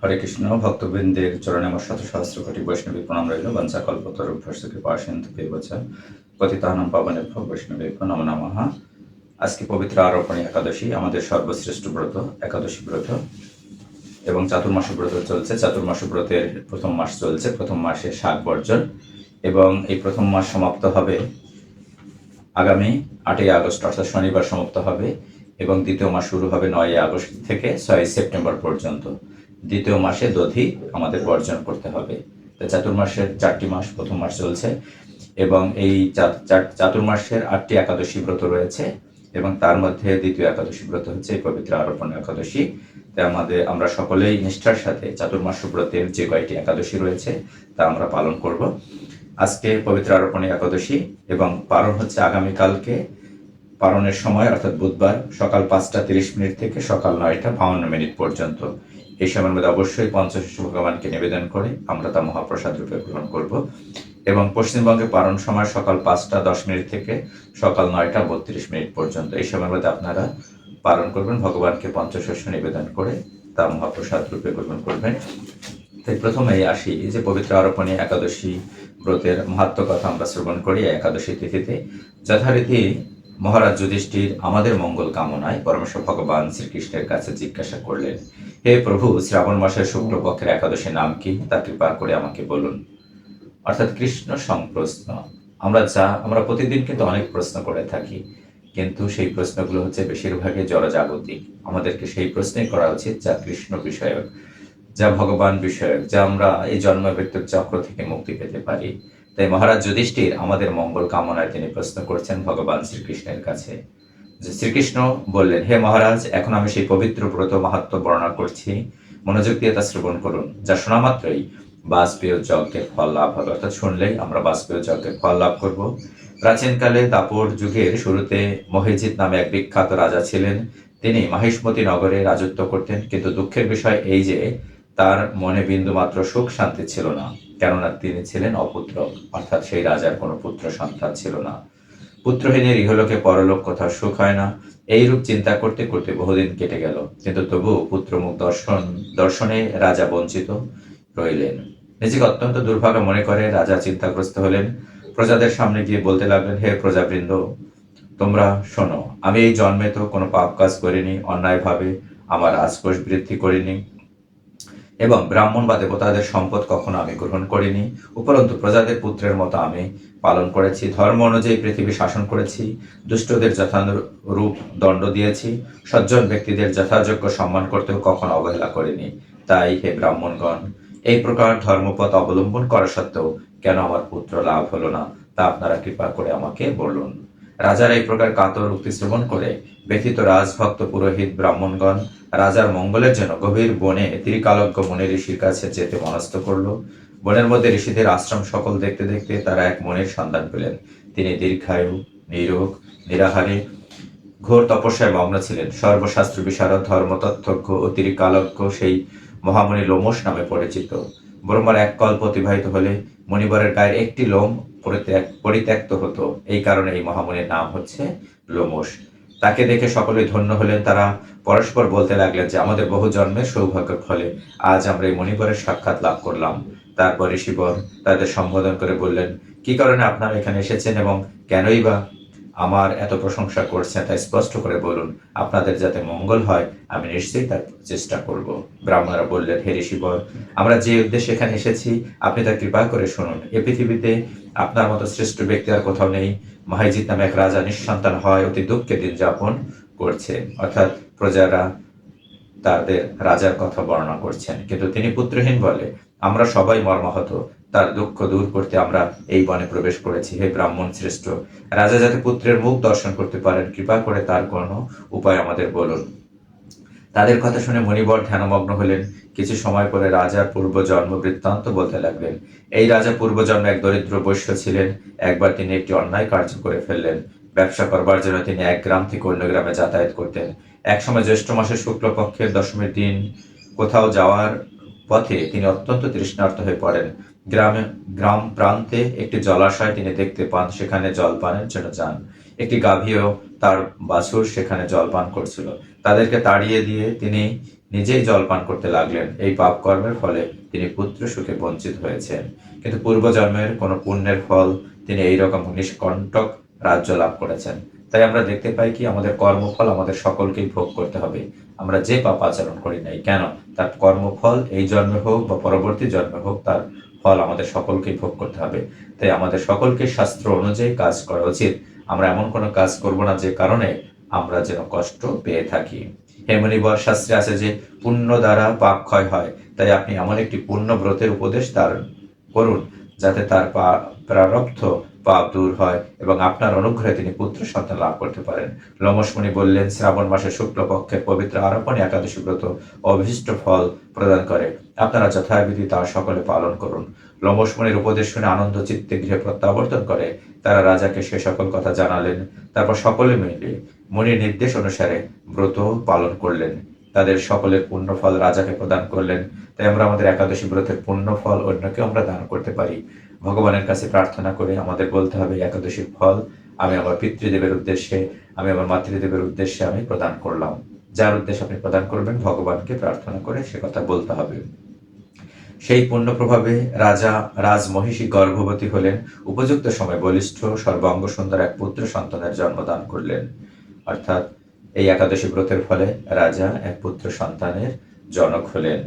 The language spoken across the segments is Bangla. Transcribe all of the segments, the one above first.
হরে কৃষ্ণ, ভক্তবৃন্দের চরণে আমার শত সহস্র কোটি বৈষ্ণবী প্রণাম রইল। বঞ্চা কল্পতর ভ্রষ্টকে পার্শ্বন্ত পেবচা পতিতাহনম পাবনে বৈষ্ণবী নম নমঃ আজকে পবিত্র আরোপণী একাদশী, আমাদের সর্বশ্রেষ্ঠ ব্রত, একাদশী ব্রত। এবং চাতুর্মাস ব্রত চলছে। চাতুর্মাস ব্রতের প্রথম মাস চলছে। প্রথম মাসে শাক বর্জন। এবং এই প্রথম মাস সমাপ্ত হবে আগামী আটই আগস্ট, অর্থাৎ শনিবার সমাপ্ত হবে। এবং দ্বিতীয় মাস শুরু হবে নয় আগস্ট থেকে ছয় সেপ্টেম্বর পর্যন্ত। দ্বিতীয় মাসে দধি আমাদের বর্জন করতে হবে। তো চাতুর্মাসের চারটি মাস, প্রথম মাস চলছে এবং এই চাতুর্মাসের আটটি একাদশী ব্রত রয়েছে এবং তার মধ্যে দ্বিতীয় একাদশী ব্রত হচ্ছে পবিত্র আরোপণ একাদশী। তাই আমাদের, আমরা সকলেই নিষ্ঠার সাথে চাতুর্মাস ব্রতের যে কয়টি একাদশী রয়েছে তা আমরা পালন করব। আজকে পবিত্র আরোপণী একাদশী এবং পালন হচ্ছে আগামীকালকে। পালনের সময়, অর্থাৎ বুধবার সকাল পাঁচটা তিরিশ মিনিট থেকে সকাল নয়টা বাউন্ন মিনিট পর্যন্ত। এই সময়ের মধ্যে অবশ্যই পঞ্চশিশু ভগবানকে নিবেদন করে। আমরা তা মহাপ্রসাদ রূপে গ্রহণ করব। এবং পশ্চিমবঙ্গে পালন সময় সকাল পাঁচটা দশ মিনিট থেকে সকাল নয়টা বত্রিশ মিনিট পর্যন্ত এই সময়ের মধ্যে আপনারা পালন করবেন। ভগবানকে পঞ্চশস্য নিবেদন করে তা মহাপ্রসাদ রূপে গ্রহণ করবেন। তাই প্রথমেই আসি যে পবিত্র আরোপণী একাদশী ব্রতের মাহাত্ম কথা আমরা শ্রবণ করি একাদশী তিথিতে। যথারীতি মহারাজ যুধিষ্ঠির আমাদের মঙ্গল কামনায় পরমেশ্বর ভগবান শ্রীকৃষ্ণের কাছে জিজ্ঞাসা করলেন হে প্রভু, শ্রাবণ মাসের শুক্লপক্ষের একাদশী নাম কি? তা কৃপা করে আমাকে বলুন। অর্থাৎ কৃষ্ণ সংপ্রশ্ন। আমরা যা, আমরা প্রতিদিন কিন্তু অনেক প্রশ্ন করে থাকি। কিন্তু সেই প্রশ্নগুলো হচ্ছে বেশিরভাগই জড়জাগতিক। আমাদেরকে সেই প্রশ্নই করা উচিত, যা কৃষ্ণ বিষয়ক, যা ভগবান বিষয়ক, যা আমরা এই জন্ম মৃত্যুর চক্র থেকে মুক্তি পেতে পারি। তাই মহারাজ যুধিষ্ঠির আমাদের মঙ্গল কামনায় তিনি প্রশ্ন করছেন ভগবান শ্রীকৃষ্ণের কাছে। শ্রীকৃষ্ণ বললেন, হে মহারাজ, এখন আমি সেই পবিত্র ব্রত মাহাত্ম বর্ণনা করছি। মনোযোগ দিয়ে তা শ্রবণ করুন, যা শোনা মাত্রই বাজপেয় যজ্ঞের ফল লাভ হবে। অর্থাৎ শুনলেই আমরা বাজপেয় যজ্ঞের ফল লাভ করব। প্রাচীনকালে দাপর যুগের শুরুতে মহিজিৎ নামে এক বিখ্যাত রাজা ছিলেন। তিনি মাহিষ্মতি নগরে রাজত্ব করতেন, কিন্তু দুঃখের বিষয় এই যে তার মনে বিন্দু মাত্র সুখ শান্তি ছিল না, কেননা তিনি ছিলেন অপুত্র, অর্থাৎ সেই রাজার কোনো পুত্র সন্তান ছিল না। পুত্রহীনের ইহলোকে পরলোক কোথাও সুখ হয় না। এইরূপ চিন্তা করতে করতে বহুদিন কেটে গেল। কিন্তু তবু পুত্রমুখ দর্শন, দর্শনে রাজা বঞ্চিত রইলেন নিজেকে অত্যন্ত দুর্ভাগ্য মনে করে রাজা চিন্তাগ্রস্ত হলেন। প্রজাদের সামনে গিয়ে বলতে লাগলেন, হে প্রজাবৃন্দ, তোমরা শোনো, আমি এই জন্মে তো কোনো পাপ কাজ করিনি, অন্যায়ভাবে আমার রাজকোষ বৃদ্ধি করিনি। এবং ব্রাহ্মণ বা দেবতাদের সম্পদ কখনো আমি গ্রহণ করিনি, উপরন্তু প্রজাদের পুত্রের মতো আমি পালন করেছি, ধর্ম অনুযায়ী পৃথিবী শাসন করেছি, দুষ্টদের যথানুরূপ দণ্ড দিয়েছি, সজ্জন ব্যক্তিদের যথাযোগ্য সম্মান করতেও কখনো অবহেলা করিনি। তাই হে ব্রাহ্মণগণ, এই প্রকার ধর্মপথ অবলম্বন করা সত্ত্বেও কেন আমার পুত্র লাভ হলো না, তা আপনারা কৃপা করে আমাকে বলুন। রাজার এই প্রকার কাতর উক্তি শ্রবণ করে ব্যথিত রাজভক্ত পুরোহিত ব্রাহ্মণগণ রাজার মঙ্গলের জন্য গভীর বনে ত্রিকালজ্ঞ মনে ঋষির কাছে যেতে মনস্থ করল। বনের মধ্যে ঋষিদের আশ্রম সকল দেখতে দেখতে তারা এক মনের সন্ধান পেলেন। তিনি দীর্ঘায়ু, নিরোগ, নিরাহারে, ঘোর তপস্যায় মগ্ন ছিলেন। সর্বশাস্ত্র বিশারদ, ধর্মতত্ত্বজ্ঞ ও ত্রিকালজ্ঞ সেই মহামণি লোমস নামে পরিচিত। ব্রহ্মার এক কল্প অতিবাহিত হলে মণিবরের গায়ের একটি লোম পরিত্যাগ পরিত্যক্ত হতো। এই কারণে এই মহামণির নাম হচ্ছে লোমস তাকে দেখে সকলে ধন্য হলেন। তারা পরস্পর বলতে লাগলেন যে, আমাদের বহু জন্মের সৌভাগ্যের ফলে আজ আমরা এই মণিবরের সাক্ষাৎ লাভ করলাম। তারপর ঋষিবর তাদের সম্বোধন করে বললেন, কি কারণে আপনারা এখানে এসেছেন এবং কেনই বা আমার এত প্রশংসা করছেন তাই স্পষ্ট করে বলুন। আপনাদের যাতে মঙ্গল হয়, আমি নিশ্চয়ই তার চেষ্টা করব। ব্রাহ্মণরা বললেন, হে ঋষিবর, আমরা যে উদ্দেশ্যে এখানে এসেছি, আপনি তা কৃপা করে শুনুন। এ পৃথিবীতে আপনার মতো শ্রেষ্ঠ ব্যক্তি আর কোথাও নেই। মাহিজিৎ নামে এক রাজা নিঃসন্তান হয়, অতি দুঃখে দিন যাপন করছে। অর্থাৎ প্রজারা তাদের রাজার কথা বর্ণনা করছেন। কিন্তু তিনি পুত্রহীন বলে, আমরা সবাই মর্মাহত। তার দুঃখ দূর করতে আমরা এই বনে প্রবেশ করেছি। হে ব্রাহ্মণ শ্রেষ্ঠ রাজা যাতে পুত্রের মুখ দর্শন করতে পারেন, কৃপা করে তার কোনো উপায় আমাদের বলুন। তাদের কথা শুনে মণিবর ধ্যানমগ্ন হলেন। কিছু সময় পরে রাজার পূর্ব জন্ম বৃত্তান্ত বলতে লাগলেন, এই রাজা পূর্বজন্মে এক দরিদ্র বৈশ্য ছিলেন। একবার তিনি একটি অন্যায় কার্য করে ফেললেন। ব্যবসা করবার জন্য তিনি এক গ্রাম থেকে অন্য গ্রামে যাতায়াত করতেন। একসময় জ্যৈষ্ঠ মাসের শুক্লপক্ষের দশমীর দিন কোথাও যাওয়ার পথে তিনি অত্যন্ত তৃষ্ণার্থ হয়ে পড়েন। গ্রামে, গ্রাম প্রান্তে একটি জলাশয় তিনি দেখতে পান, সেখানে জল পানের জন্য যান। একটি গাভীও তার বাছুর সেখানে জল পান করছিল। তাদেরকে তাড়িয়ে দিয়ে তিনি নিজেই জল পান করতে লাগলেন। এই পাপ কর্মের ফলে তিনি পুত্র সুখে বঞ্চিত হয়েছেন। কিন্তু পূর্বজন্মের কোনো পুণ্যের ফল তিনি এইরকম নিষ্কণ্টক রাজ্য লাভ করেছেন। তাই আমরা দেখতে পাই কি, আমাদের কর্মফল আমাদের সকলকেই ভোগ করতে হবে। আমরা যে পাপ আচরণ করি নাই কেন? তার কর্মফল এই জন্মে হোক বা পরবর্তী জন্মে হোক, তার ফল আমাদের সকলকেই ভোগ করতে হবে। তাই আমাদের সকলকে শাস্ত্র অনুযায়ী কাজ করা উচিত। আমরা এমন কোনো কাজ করব না যে কারণে আমরা যেন কষ্ট পেয়ে থাকি। হেমনিবর শাস্ত্রে আছে যে, পুণ্য দ্বারা পাপ ক্ষয় হয়। তাই আপনি এমন একটি পুণ্য ব্রতের উপদেশ তার করুন, যাতে তার প্রারব্ধ পাপ দূর হয় এবং আপনার অনুগ্রহে তিনি পুত্র সন্তান লাভ করতে পারেন। লোমসমণি বললেন, শ্রাবণ মাসে শুক্লপক্ষের পবিত্র আরোপণী একাদশী ব্রত অভিষ্ট ফল প্রদান করে। আপনারা যথাবিধি তা সকলে পালন করুন। লোমসমণির উপদেশ শুনে আনন্দ চিত্তে গৃহে প্রত্যাবর্তন করে। তারা রাজাকে সে সকল কথা জানালেন। তারপর সকলে মিলে মুনির নির্দেশ অনুসারে ব্রত পালন করলেন। তাদের সকলের পুণ্যফল রাজাকে প্রদান করলেন। তাই আমরা আমাদের একাদশী ব্রতের পুণ্যফল অন্যকে আমরা দান করতে পারি। ভগবানের কাছে প্রার্থনা করে আমাদের বলতে হবে, একাদশীর ফল আমি আমার পিতৃদেবের উদ্দেশ্যে, আমি আমার মাতৃদেবের উদ্দেশ্যে আমি প্রদান করলাম। যার উদ্দেশ্যে আপনি প্রদান করবেন, ভগবানকে প্রার্থনা করে সে কথা বলতে হবে। সেই পুণ্য প্রভাবে রাজা রাজমহিষী গর্ভবতী হলেন। উপযুক্ত সময় বলিষ্ঠ, সর্বাঙ্গ সুন্দর এক পুত্র সন্তানের জন্মদান করলেন। অর্থাৎ এই একাদশী ব্রতের ফলে রাজা এক পুত্র সন্তানের জনক হলেন।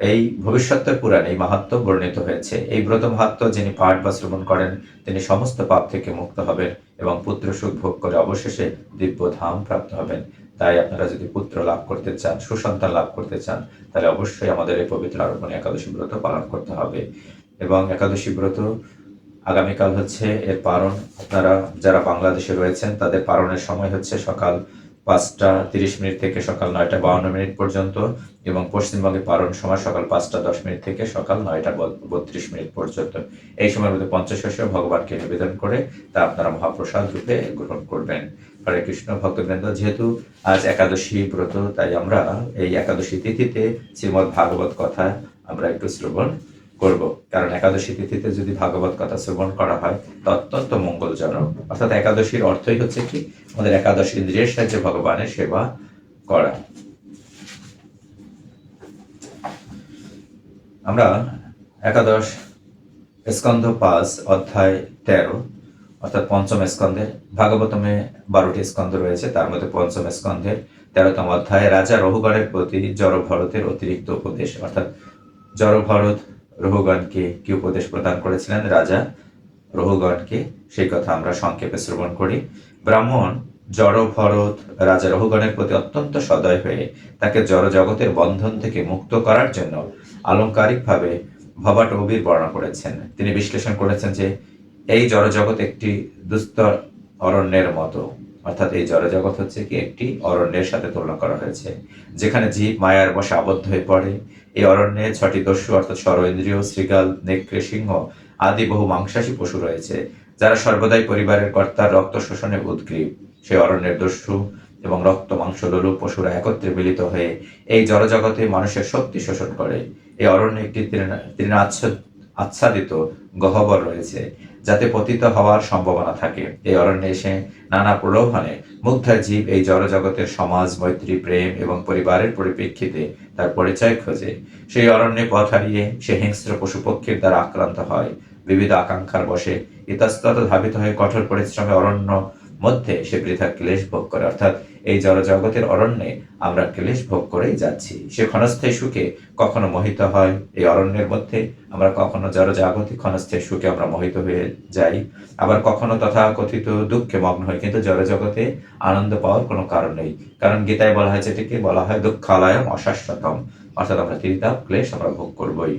এই ভবিষ্যতের পুরাণে, এই মাহাত্ম বর্ণিত হয়েছে। এই ব্রত মাহাত্ম যিনি পাঠ বা শ্রবণ করেন, তিনি সমস্ত পাপ থেকে মুক্ত হবেন এবং পুত্র সুখ ভোগ করে অবশেষে দিব্য ধাম প্রাপ্ত হবেন। তাই আপনারা যদি পুত্র লাভ করতে চান, সুসন্তান লাভ করতে চান, তাহলে অবশ্যই আমাদের এই পবিত্র আরোপণী একাদশী ব্রত পালন করতে হবে। এবং একাদশী ব্রত আগামীকাল হচ্ছে এর পারণ। আপনারা যারা বাংলাদেশে রয়েছেন, তাদের পারণের সময় হচ্ছে সকাল পাঁচটা তিরিশ মিনিট থেকে সকাল নয়টা বাউন্ন মিনিট পর্যন্ত এবং পশ্চিমবঙ্গে পারণ সময় সকাল পাঁচটা দশ মিনিট থেকে সকাল নয়টা বত্রিশ মিনিট পর্যন্ত। এই সময়ের মধ্যে পঞ্চশস্য ভগবানকে নিবেদন করে তা আপনারা মহাপ্রসাদ রূপে গ্রহণ করবেন। হরে কৃষ্ণ, ভক্তবৃন্দ, যেহেতু আজ একাদশী ব্রত, তাই আমরা এই একাদশী তিথিতে শ্রীমৎ ভাগবত কথা আমরা একটু শ্রবণ করব। কারণ একাদশী তিথিতে যদি ভাগবত কথা শ্রবণ করা হয়, তা অত্যন্ত মঙ্গলজনক। অর্থাৎ একাদশীর অর্থই হচ্ছে কি? আমাদের একাদশ ইন্দ্রিয়ের সাহায্যে ভগবানের সেবা করা। আমরা একাদশ স্কন্ধ পাঁচ অধ্যায় তেরো, অর্থাৎ পঞ্চম স্কন্ধে ভাগবতমে বারোটি স্কন্ধ রয়েছে, তার মধ্যে পঞ্চম স্কন্ধের তেরোতম অধ্যায়ে রাজা রহুগণের প্রতি জড় ভরতের অতিরিক্ত উপদেশ, অর্থাৎ জড় ভরত রহুগণকে কি উপদেশ প্রদান করেছিলেন? রাজা রহুগণকে সেই কথা আমরা সংক্ষেপে শ্রবণ করি। ব্রাহ্মণ জড় ভরত রাজা রহুগণের প্রতি অত্যন্ত সদয় হয়ে তাকে জড় জগতের বন্ধন থেকে মুক্ত করার জন্য আলংকারিকভাবে ভবাটবির বর্ণনা করেছেন। তিনি বিশ্লেষণ করেছেন যে, এই জড়জগৎ একটি দুস্তর অরণ্যের মতো। অর্থাৎ এই জড়জগৎ হচ্ছে কি একটি অরণ্যের সাথে তুলনা করা হয়েছে, যেখানে জীব মায়ার বসে আবদ্ধ হয়ে পড়ে। এই অরণ্যে ছটি দস্যু, অর্থাৎ সর্বেন্দ্রীয় শৃগাল নেকড়ে সিংহ আদি বহু মাংসাশী পশু রয়েছে, যারা সর্বদাই পরিবারের কর্তার রক্ত শোষণে উদ্গ্রীব। সেই অরণ্যের দস্যু এবং রক্ত, মাংস, লোলু পশুরা একত্রে মিলিত হয়ে এই জড়জগতে মানুষের শক্তি শোষণ করে। এই অরণ্যে একটি আচ্ছাদিত গহ্বর রয়েছে যাতে পতিত হওয়ার সম্ভাবনা থাকে। এই অরণ্যে এসে নানা প্রলোভনে মুগ্ধ জীব এই জড়জগতের সমাজ, মৈত্রী, প্রেম এবং পরিবারের পরিপ্রেক্ষিতে তার পরিচয় খোঁজে। সেই অরণ্যে পথ হারিয়ে সে হিংস্র পশু পক্ষীর দ্বারা আক্রান্ত হয়। বিবিধ আকাঙ্ক্ষার বসে ইতস্তত ধাবিত হয়ে কঠোর পরিশ্রমে অরণ্য মধ্যে সে বৃথা ক্লেশ ভোগ করে। অর্থাৎ এই জড়জগতের অরণ্যে আমরা ক্লেশ ভোগ করেই যাচ্ছি। সে ক্ষণস্থায়ী সুখে কখনো মোহিত হয়। এই অরণ্যের মধ্যে আমরা কখনো জড়জাগতিক ক্ষণস্থায়ী সুখে আমরা মোহিত হয়ে যাই। আবার কখনো তথা কথিত দুঃখে মগ্ন হয় কিন্তু জড়জগতে আনন্দ পাওয়ার কোনো কারণ নেই। কারণ গীতায় বলা হয় যেটিকে বলা হয় দুঃখালয়ম অশাশ্বতম। অর্থাৎ আমরা ত্রিতাপ ক্লেশ আমরা ভোগ করবই।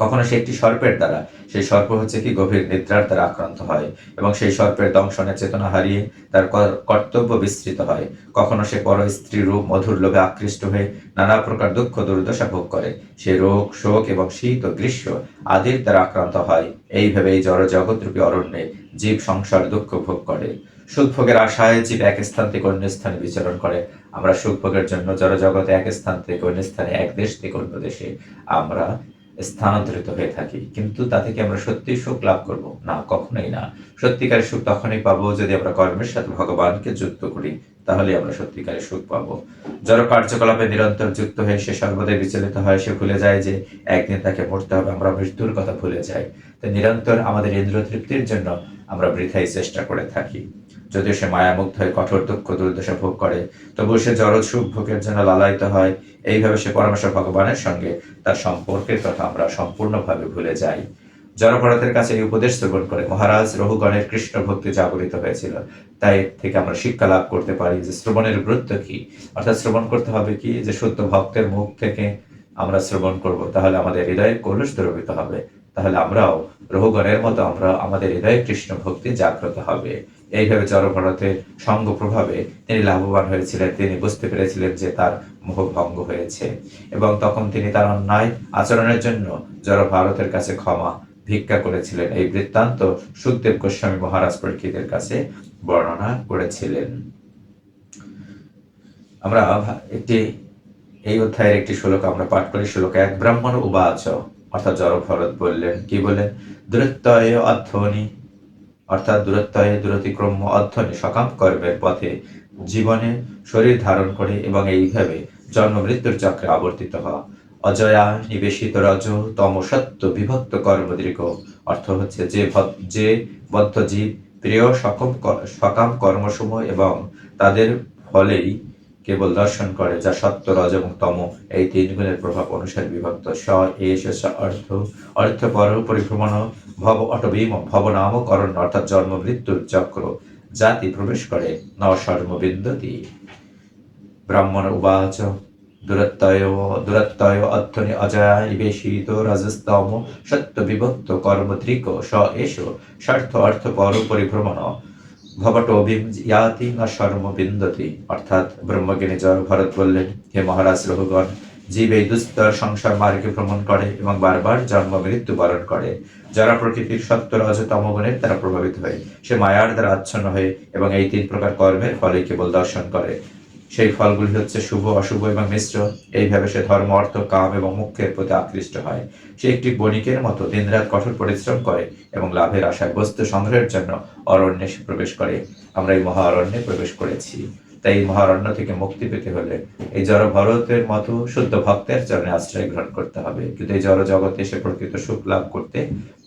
কখনো সে একটি সর্পের দ্বারা, সেই সর্প হচ্ছে কি গভীর নিদ্রার দ্বারা আক্রান্ত হয় এবং সেই সর্পের দংশনের চেতনা হারিয়ে তার কর্তব্য বিস্তৃত হয়। কখনো সে পর স্ত্রী রূপ মধুর লোভে আকৃষ্ট হয়ে নানা প্রকার দুঃখ দুর্দশা ভোগ করে। সে রোগ, শোক এবং শীত ও গ্রীষ্ম আদির দ্বারা আক্রান্ত হয়। এইভাবে এই জড় জগৎরূপী অরণ্যে জীব, সংসার দুঃখ ভোগ করে। সুখ ভোগের আশায় জীব এক স্থান থেকে অন্য স্থানে বিচরণ করে। আমরা সুখ ভোগের জন্য জড় জগতে এক স্থান থেকে অন্য স্থানে এক দেশ থেকে অন্য দেশে। আমরা স্থানান্তরিত হয়ে থাকি। কিন্তু তা থেকে আমরা সত্যি সুখ লাভ করব? না, কখনোই না। সত্যিকারের সুখ তখনই পাবো যদি আমরা কর্মের সাথে ভগবানকে যুক্ত করি। তাহলে আমরা সত্যিকারের সুখ পাবো। জড় কার্যকলাপে নিরন্তর যুক্ত হয়ে সে সর্বদাই বিচলিত হয়, সে ভুলে যায় যে একদিন তাকে মরতে হবে, আমরা মৃত্যুর কথা ভুলে যাই। তাই নিরন্তর আমাদের ইন্দ্র তৃপ্তির জন্য আমরা বৃথাই চেষ্টা করে থাকি। যদিও সে মায়ামুগ্ধ হয়ে কঠোর দুঃখ দুর্দশা ভোগ করে তবুও সে জড় সুখ ভোগের জন্য লালায়িত হয়। এইভাবে সে পরমেশ্বর ভগবানের সঙ্গে তার সম্পর্কের কথা আমরা সম্পূর্ণভাবে ভুলে যাই। জড়ভরতের কাছে এই উপদেশ শ্রবণ করে মহারাজ রঘুগণের কৃষ্ণ ভক্তি জাগরিত হয়েছিল। তাই এর থেকে আমরা শিক্ষা লাভ করতে পারি যে শ্রবণের গুরুত্ব কি। অর্থাৎ শ্রবণ করতে হবে কি? যে শুদ্ধ ভক্তের মুখ থেকে আমরা শ্রবণ করব, তাহলে আমাদের হৃদয়ে কলুষ দ্রবিত হবে। তাহলে আমরাও রঘুগণের মতো আমরা আমাদের হৃদয়ে কৃষ্ণ ভক্তি জাগ্রত হবে। এইভাবে জড়ভরতের সঙ্গ প্রভাবে তিনি লাভবান হয়েছিলেন, তিনি বুঝতে পেরেছিলেন যে তার মোহ ভঙ্গ হয়েছে। এবং তখন তিনি তার অন্যায় আচরণের জন্য জড় ভারতের কাছে ক্ষমা ভিক্ষা করেছিলেন। এই বৃত্তান্ত সুখদেব গোস্বামী মহারাজ পরীক্ষিতের কাছে বর্ণনা করেছিলেন। আমরা একটি, এই অধ্যায়ের একটি শ্লোক আমরা পাঠ করি, শ্লোক এক, ব্রাহ্মণ উবাচ। অর্থাৎ জড় ভরত বললেন, কি বললেন? দূরত্বয় অধ্বনি অর্থাৎ দূরত্বয়ে দূরতিক্রম অধ্বনি সকাম কর্মের পথে জীবনে শরীর ধারণ করে এবং এইভাবে জন্ম মৃত্যুর চক্রে আবর্তিত হওয়া। অজয়া নিবেশিত রজ তম সত্য বিভক্ত কর্মদীর্ঘ অর্থ হচ্ছে যে যে বদ্ধ জীব প্রিয় সকম সকাম কর্মসমূহ এবং তাদের ফলেই কেবল দর্শন করে, যা সত্য, রজ এবং তম। এই তিন গুণের প্রভাব অনুসারে বিভক্ত। স এস অর্থ অর্থ, পর, পরিভ্রমণ, ভব, অটবীম, ভব নামকরণ অর্থাৎ জন্ম মৃত্যুর চক্র। জাতি প্রবেশ করে, ন সর্মবিন্দতি ব্রাহ্মণ উবাচ, দূরত্বয় দূরত্বয়, অধ্বনি অজয়া নিবেশিত রজস্তম, সত্য, বিভক্ত কর্মদ্রিক স এষ স্বার্থ অর্থ, পর, পরিভ্রমণ। ভবটোভিম ইয়াতি না সর্ম বিন্দতি। অর্থাৎ ব্রহ্মজ্ঞানী জয় ভরত বললেন, হে মহারাজ রঘুগণ, জীব এই দুস্তর সংসার মার্গে ভ্রমণ করে এবং বারবার জন্ম মৃত্যু বরণ করে। যারা প্রকৃতির সত্য রজ তমগুণের তারা প্রভাবিত হয়, সে মায়ার দ্বারা আচ্ছন্ন হয়ে এবং এই তিন প্রকার কর্মের ফলে কেবল দর্শন করে। সেই ফলগুলি হচ্ছে শুভ, অশুভ এবং মিশ্র। এইভাবে সে ধর্ম, অর্থ, কাম এবং মুখ্যের প্রতি আকৃষ্ট হয়। সে একটি বণিকের মতো দিনরাত কঠোর পরিশ্রম করে এবং লাভের আশায় বস্তু সংগ্রহের জন্য অরণ্যে সে প্রবেশ করে। আমরা এই মহা অরণ্যে প্রবেশ করেছি। তাই এই মহারণ্য থেকে মুক্তি পেতে হলে এই জড় ভরতের মতো শুদ্ধ ভক্তের চরণে আশ্রয় গ্রহণ করতে হবে। কিন্তু এই জড় জগতে সে প্রকৃত সুখ লাভ করতে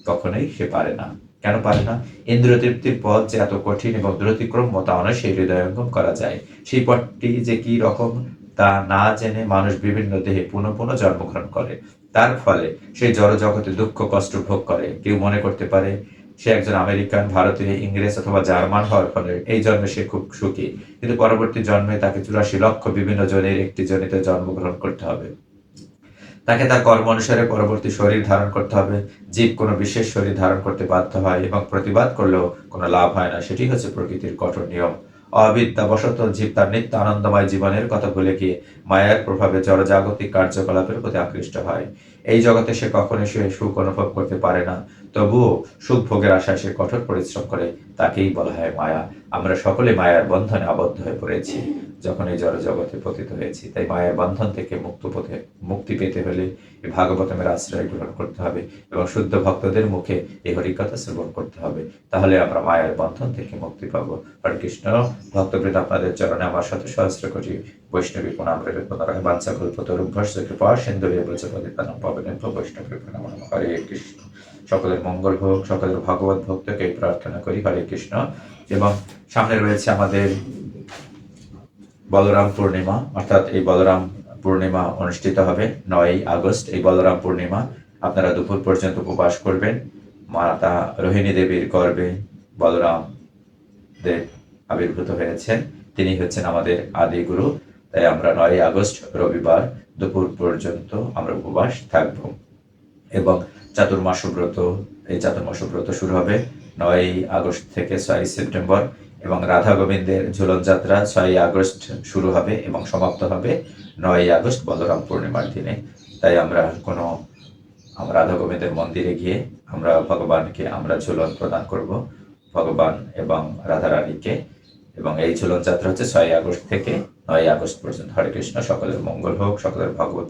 কখনোই সে পারে না। কেন পারে না? ইন্দ্র তৃপ্তির পথ যে এত কঠিন এবং দ্রুতিক্রম মতো সেই হৃদয়ঙ্গম করা যায়। সেই পথটি যে কি রকম, তা না জেনে মানুষ বিভিন্ন দেহে পুনঃ পুনঃ জন্মগ্রহণ করে। তার ফলে সেই জড় জগতে দুঃখ, কষ্ট ভোগ করে। কেউ মনে করতে পারে, সে একজন আমেরিকান, ভারতীয়, ইংরেজ অথবা জার্মান হওয়ার ফলে এই জন্মে সে খুব সুখী। কিন্তু পরবর্তী জন্মে তাকে চুরাশি লক্ষ বিভিন্ন জনের একটি জনিতে জন্মগ্রহণ করতে হবে। তাকে তার কর্ম অনুসারে পরবর্তী শরীর ধারণ করতে হবে। জীব কোনো বিশেষ শরীর ধারণ করতে বাধ্য হয় এবং প্রতিবাদ করলেও কোনো লাভ হয় না। সেটি হচ্ছে প্রকৃতির কঠোর নিয়ম। অবিদ্যাবশত জীব তার নিত্য আনন্দময় জীবনের কথা ভুলে গিয়ে মায়ার প্রভাবে জড়জাগতিক কার্যকলাপের প্রতি আকৃষ্ট হয়। এই জগতে সে কখনো সে সুখ অনুভব করতে পারে না। তবুও সুখ ভোগের আশায় সে কঠোর পরিশ্রম করে তাকেই বলা হয় মায়া। আমরা সকলে মায়ার বন্ধনে আবদ্ধ হয়ে পড়েছি। যখন এই জড় জগতে পতিত হয়েছি, তাই মায়ের বন্ধন থেকে মুক্ত পথে মুক্তি পেতে হলে এই ভাগবতমের আশ্রয় গ্রহণ করতে হবে এবং শুদ্ধ ভক্তদের মুখে এই হরিকথা শ্রবণ করতে হবে। তাহলে আমরা মায়ের বন্ধন থেকে মুক্তি পাবো। হরে কৃষ্ণ। ভক্তবৃন্দ, আপনাদের চরণে আমার সাথে সহস্র কোটি বৈষ্ণবী প্রণাম রে পুনরায় বাঞ্ছা কল্পতরুভ্যস্ত কৃপা সিন্ধু বৈষ্ণবী প্রণাম। নমঃ। হরে কৃষ্ণ। সকলের মঙ্গল হোক, সকলের ভগবত ভক্তকে প্রার্থনা করি, হরে কৃষ্ণ। এবং সামনে রয়েছে আমাদের বলরাম পূর্ণিমা, অর্থাৎ এই বলরাম পূর্ণিমা অনুষ্ঠিত হবে নয় আগস্ট। এই বলরাম পূর্ণিমা আপনারা দুপুর পর্যন্ত উপবাস করবেন। মাতা রোহিণী দেবীর গর্বে বলরাম দেব আবির্ভূত হয়েছেন। তিনি হচ্ছেন আমাদের আদি গুরু। তাই আমরা নয় আগস্ট, রবিবার দুপুর পর্যন্ত আমরা উপবাস থাকব। এবং চাতুর্মাস ব্রত এই চাতুর্মাস ব্রত শুরু হবে নয় আগস্ট থেকে ছয় সেপ্টেম্বর এবং রাধা গোবিন্দের ঝুলন যাত্রা ছয় আগস্ট শুরু হবে এবং সমাপ্ত হবে নয় আগস্ট বলরাম পূর্ণিমার দিনে। তাই আমরা কোনো রাধা গোবিন্দের মন্দিরে গিয়ে আমরা ভগবানকে, আমরা ঝুলন প্রদান করব, ভগবান এবং রাধা রানীকে। এবং এই ঝুলন যাত্রা হচ্ছে ছয় আগস্ট থেকে নয় আগস্ট পর্যন্ত। হরে কৃষ্ণ, সকলের মঙ্গল হোক, সকলের ভগবত